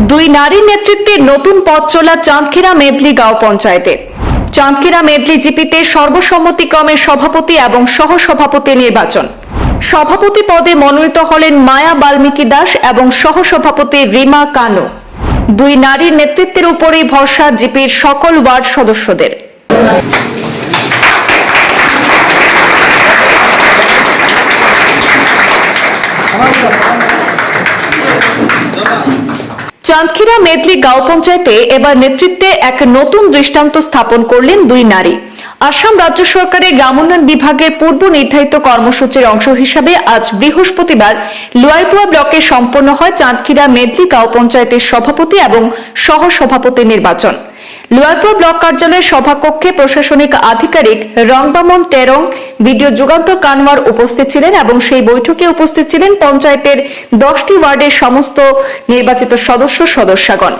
দুই নারীর নেতৃত্বে নতুন পথ চলা চাঁদখিরা মেদলি গাঁও পঞ্চায়েতে। চাঁদখিরা মেদলি জিপিতে সর্বসম্মতিক্রমে সভাপতি এবং সহসভাপতি নির্বাচন। সভাপতি পদে মনোনীত হলেন মায়া বাল্মীকি দাস এবং সহসভাপতি রিমা কানু। দুই নারীর নেতৃত্বের উপরেই ভরসা জিপির সকল ওয়ার্ড সদস্যদের। চাঁদখিরা মেদলি গাঁও পঞ্চায়েতে এবার নেতৃত্বে এক নতুন দৃষ্টান্ত স্থাপন করলেন দুই নারী। আসাম রাজ্য সরকারের গ্রামোন্নয়ন বিভাগের পূর্ব নির্ধারিত কর্মসূচির অংশ হিসাবে আজ বৃহস্পতিবার লোয়ারপুয়া ব্লকে সম্পন্ন হয় চাঁদখিরা মেদলি গাঁও পঞ্চায়েতের সভাপতি এবং সহসভাপতি নির্বাচন। লোয়ারপুয়া ব্লক কার্যালয়ের সভাকক্ষে প্রশাসনিক আধিকারিক রংবামন টেরং ভিডিও যুগান্তর কানওয়ার উপস্থিত ছিলেন এবং সেই বৈঠকে উপস্থিত ছিলেন পঞ্চায়েতের দশটি ওয়ার্ডের সমস্ত নির্বাচিত সদস্য সদস্যগণ।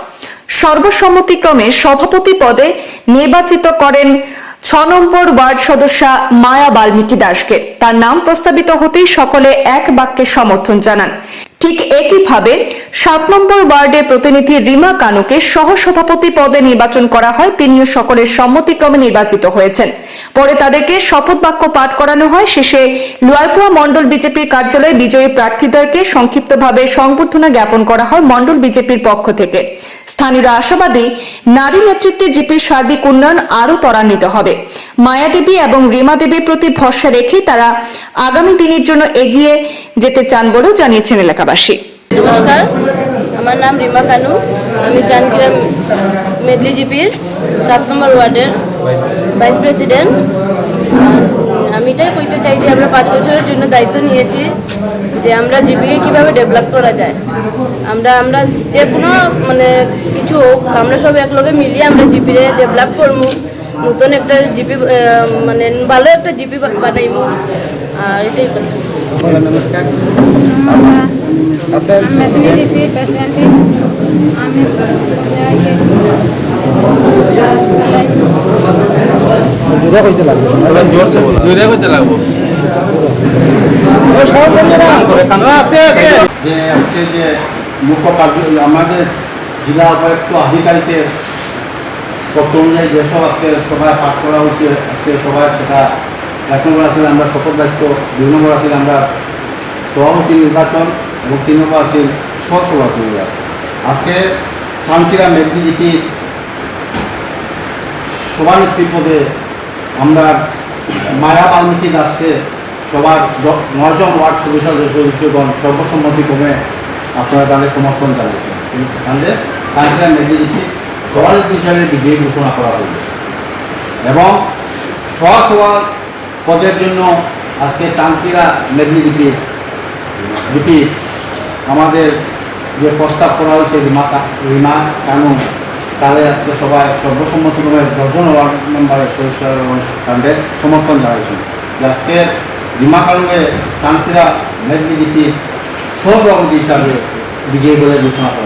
সর্বসম্মতিক্রমে সভাপতি পদে নির্বাচিত করেন ছ নম্বর ওয়ার্ড সদস্যা মায়া বাল্মীকি দাসকে। তার নাম প্রস্তাবিত হতেই সকলে এক বাক্যে সমর্থন জানান। ঠিক একইভাবে সাত নম্বর ওয়ার্ডের প্রতিনিধি রিমা কানুকে সহসভাপতি পদে নির্বাচন করা হয়। তিনিও সকলের সম্মতিক্রমে নির্বাচিত হয়েছেন। পরে তাদেরকে শপথ বাক্য পাঠ করানো হয়। শেষে লোয়ারপুয়া মন্ডল বিজেপির কার্যালয়ে বিজয়ী প্রার্থীদ্বয়কে সংক্ষিপ্তভাবে সংবর্ধনা জ্ঞাপন করা হয় মন্ডল বিজেপির পক্ষ থেকে। স্থানীয়রা আশাবাদী, নারী নেতৃত্বে জিপির সার্বিক উন্নয়ন আরও ত্বরান্বিত হবে। মায়া দেবী এবং রিমা দেবীর প্রতি ভরসা রেখে তারা আগামী দিনের জন্য এগিয়ে যেতে চান বলেও জানিয়েছেন এলাকাবাসী। নমস্কার, আমার নাম রিমা কানু। আমি চানকিরা মেদলি জিপির সাত নম্বর ওয়ার্ডের ভাইস প্রেসিডেন্ট। আমি এটাই কইতে চাই যে আমরা পাঁচ বছরের জন্য দায়িত্ব নিয়েছি যে আমরা জিপিকে কীভাবে ডেভেলপ করা যায়। আমরা আমরা যে কোনো মানে কিছু হোক, আমরা সব একলগে মিলিয়ে আমরা জিপিরে ডেভেলপ করব। নতুন একটা জিপি মানে ভালো একটা জিপি বানাইমু আর এটাই কথা মেদিনী জিপি পেশেন্ট আমি সবাইকে জোরে হইতে লাগবো। যে আজকে যে মুখ্য কার্য আমাদের জেলা উপায়ুক্ত আধিকারিকের তথ্য অনুযায়ী যেসব আজকে সভায় পাঠ করা হয়েছে, আজকে সভায় সেটা এক নম্বর আছে আমরা শপথ দায়িত্ব দুই নম্বর আছে আমরা সভাপতি নির্বাচন এবং তিন নম্বর আছে সহসভাপতি নির্বাচন। আজকে শান্তিরা মেদিনীজিটির সভানেত্রী পদে আমরা মায়া বাল্মীকি দাসকে সবার নয়জন ওয়ার্ড সদস্য সদস্যগণ সর্বসম্মতিক্রমে আপনারা তাদের সমর্থন জানিয়েছেন তাহলে কান্ট্রিয়া মেদিনীটি সভানেত্রী হিসাবে বিজয়ী ঘোষণা করা হয়েছে। এবং সহসভা পদের জন্য আজকে চান্তিরা মেদিনীলিপি লিপি আমাদের যে প্রস্তাব করা হয়েছে, রিমা রিমা কানু তাদের আজকে সবাই সর্বসম্মতিক্রমে দশজন ওয়ার্ড মেম্বারের সদস্য তাদের সমর্থন জানাইছেন। যে আজকে রিমা কানুকে চান্তিরা মেদিনীলিপির সহসভাপতি হিসাবে বিজয়ী বলে ঘোষণা করা